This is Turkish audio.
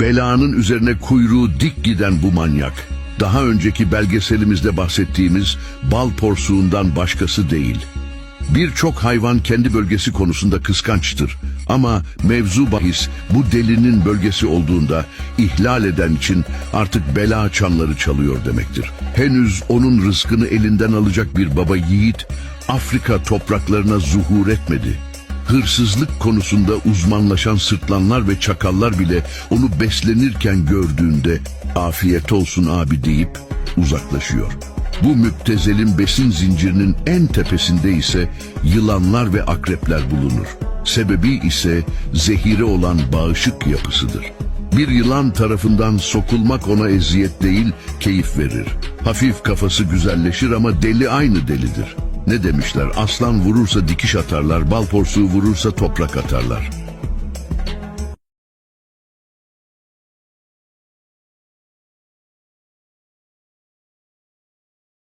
Belanın üzerine kuyruğu dik giden bu manyak. Daha önceki belgeselimizde bahsettiğimiz bal porsuğundan başkası değil. Birçok hayvan kendi bölgesi konusunda kıskançtır. Ama mevzu bahis bu delinin bölgesi olduğunda ihlal eden için artık bela çanları çalıyor demektir. Henüz onun rızkını elinden alacak bir baba yiğit Afrika topraklarına zuhur etmedi. Hırsızlık konusunda uzmanlaşan sırtlanlar ve çakallar bile onu beslenirken gördüğünde afiyet olsun abi deyip uzaklaşıyor. Bu müptezelin besin zincirinin en tepesinde ise yılanlar ve akrepler bulunur. Sebebi ise zehire olan bağışık yapısıdır. Bir yılan tarafından sokulmak ona eziyet değil, keyif verir. Hafif kafası güzelleşir ama deli aynı delidir. Ne demişler? Aslan vurursa dikiş atarlar, bal porsuğu vurursa toprak atarlar.